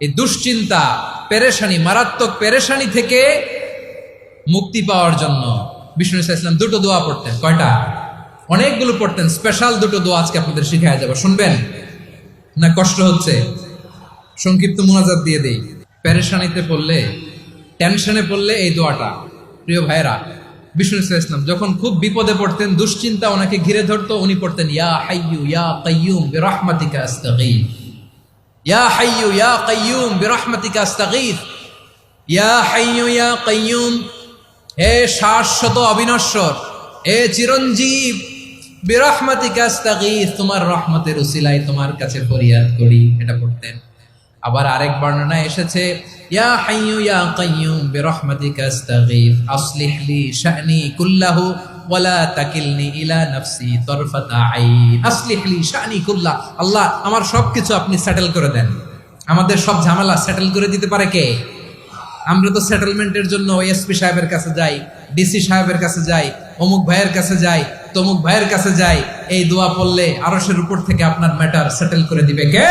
এই দুশ্চিন্তা, পেরেশানি, মারাত্মক পেরেশানি থেকে মুক্তি পাওয়ার জন্য বিষ্ণু ইসা ইসলাম দুটো দোয়া পড়তেন। কয়টা? অনেকগুলো পড়তেন। স্পেশাল দুটো দোয়া আজকে আপনাদের শিখায় যাব। শুনবেন? না, কষ্ট হচ্ছে। সংক্ষিপ্ত মোনাজাত দিয়ে দেই। পেরেশানিতে পড়লে, টেনশনে পড়লে এই দোয়াটা। প্রিয় ভাইরা বিষ্ণু ইসা ইসলাম যখন খুব বিপদে পড়তেন, দুশ্চিন্তা ওনাকে ঘিরে ধরতো, উনি পড়তেন, ইয়া হাইয়ু ইয়া কাইয়ুম বিরহমাতিকা আস্তাগীথ ইয়া হাইয়ু ইয়া কাইয়ুম বিরহমাতিকা আস্তাগীথ ইয়া হাইয়ু ইয়া কাইয়ুম হে শাশ্বত অবিনশ্বর, হে চিরঞ্জীব বিরহমাতিকা আস্তাগীথ তোমার রহমতের উসিলায় তোমার কাছে ফরিয়াদ করি। এটা পড়তেন। আবার আরেক বর্ণনা এসেছে, ইয়া হাইয়ু ইয়া কাইয়ুম বিরহমাতিকা আস্তাগীথ আসলিহ লি শা'নি কুল্লাহু ওয়ালা তাকিলনি ইলা নাফসি তরফাতা আইন, আসলিহ কুল্লাহ, আল্লাহ আমার সবকিছু আপনি সেটেল করে দেন। আমাদের সব ঝামেলা সেটেল করে দিতে পারে কে? আমরা তো সেটেলমেন্টের জন্য এসপি সাহেবের কাছে যাই ডিসি সাহেবের কাছে যাই, অমুক ভাইয়ের কাছে যাই, তমুক ভাইয়ের কাছে যাই, এই দোয়া পড়লে আরশের উপর থেকে আপনার ম্যাটার সেটেল করে দিবে কে?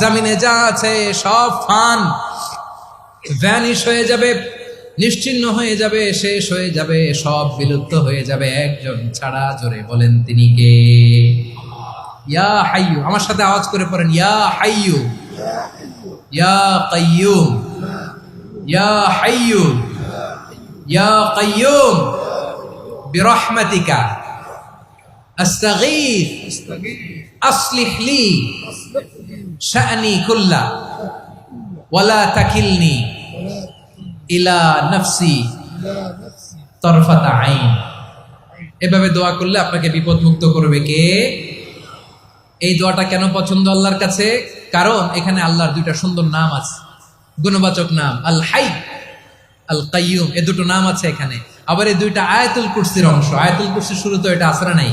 জমিনে যা আছে, সব ফান। ভ্যানিশ হয়ে যাবে, নিশ্চিন্ন হয়ে যাবে, শেষ হয়ে যাবে, সব বিলুপ্ত হয়ে যাবে। একজন ছাড়া জোরে বলেন তিনি কে? ইয়া হাইয়ু, আমার সাথে আওয়াজ করে পড়েন। ইয়া হাইয়ু, ইয়া কাইয়ুম, ইয়া হাইয়ু ইয়া কাইয়ুম, বিরহমাতিকা। এভাবে দোয়া করলে আপনাকে বিপদ মুক্ত করবে কে? এই দোয়াটা কেন পছন্দ আল্লাহর কাছে? কারণ এখানে আল্লাহর দুইটা সুন্দর নাম আছে। গুণবাচক নাম, আল হাই, আল কাইয়ুম, এ দুটো নাম আছে এখানে। আবার এই দুইটা আয়াতুল কুরসির অংশ। আয়াতুল কুরসির শুরু তো এটা আসরা নাই।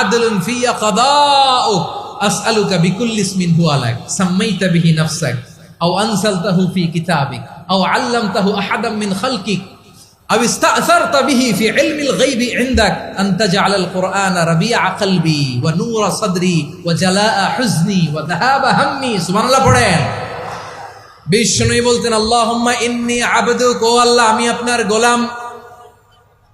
আদলুন ফিয়া কাদাউক আসআলুকা বিকুল্লি ইসমিন হুয়া লাক সাম্মাইতা বিহি নাফসাক আও আনসালতাহু ফি কিতাবিক আও আল্লামতাহু আহাদাম মিন খালকিক أو استأثرت به في علم الغيب عندك أن تجعل القرآن ربيع قلبي ونور صدري وجلاء حزني وذهاب همي سبحان الله পড়েন বিষ্ণুই বলতেন আল্লাহুম্মা ইন্নী আবদুক ও আল্লাহ আমি আপনার গোলাম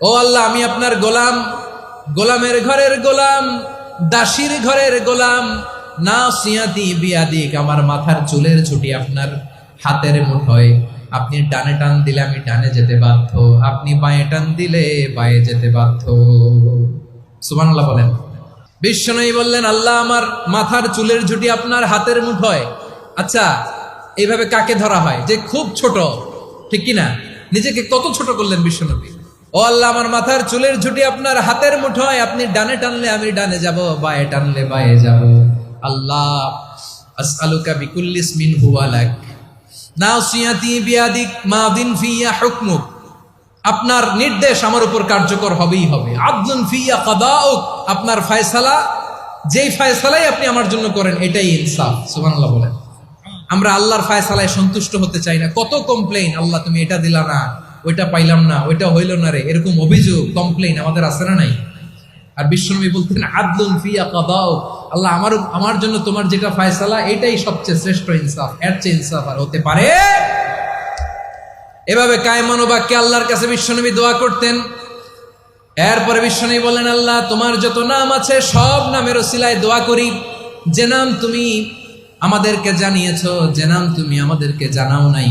ও আল্লাহ, আমি আপনার গোলাম। গোলামের ঘরের গোলাম, দাসীর ঘরের গোলাম। না সিয়াতি বিয়াদিক, আমার মাথার চুলের ছুটি আপনার হাতের মুঠোয়। আপনি ডানে টান দিলে আমি ডানে যেতে বাধ্য। আপনি বাঁয়ে টান দিলে বাঁয়ে যেতে বাধ্য। সুবহানাল্লাহ বলেন। বিশ্বনবী বললেন, আল্লাহ, আমার মাথার চুলের ঝুটি আপনার হাতের মুঠোয়। আচ্ছা এইভাবে কাকে ধরা হয়? যে খুব ছোট, ঠিক কি না নিজেকে কত ছোট করলেন বিশ্বনবী ও আল্লাহ, আমার মাথার চুলের ঝুটি আপনার হাতের মুঠোয়, আপনি ডানে টানলে আমি ডানে যাব, বায়ে টানলে বায়ে যাব। আল্লাহ, আসআলুকা বিকুল্লিস মিন হুয়া লাক। নাসিয়াতি বিয়াদিক মাদিন ফিয়া হুকমুক। আপনার নির্দেশ আমার উপর কার্যকর হবেই হবে। আদলুন ফিয়া কাদাউক। আপনার ফয়সালা, যেই ফয়সালাই আপনি আমার জন্য করেন, এটাই ইনসাফ, সুবহানাল্লাহ বলেন। আমরা আল্লাহর ফায়সালায় সন্তুষ্ট হতে চাই না। কত কমপ্লেইন আল্লাহ তুমি এটা দিলা না। ওইটা পাইলাম না, ওইটা হইল না রে। এরকম অভিযোগ কমপ্লেইন আমাদের আছে না নাই? আর বিশ্বনবী বলতেন আদলুন ফিয়া কাদাও আল্লাহ আমার আমার জন্য তোমার যেটা ফায়সালা, এটাই সবচেয়ে শ্রেষ্ঠ ইনসাফ, এর চেয়ে ইনসাফ আর হতে পারে। এভাবে কায়মানো বাক্যে আল্লাহর কাছে বিশ্বনবী দোয়া করতেন। এরপরে বিশ্বনবী বললেন, আল্লাহ, তোমার যত নাম আছে, সব নামের ওসিলায় দোয়া করি। যে নাম তুমি আমাদেরকে জানিয়েছো, যে নাম তুমি আমাদেরকে জানাও নাই।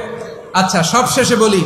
আচ্ছা সবশেষে বলি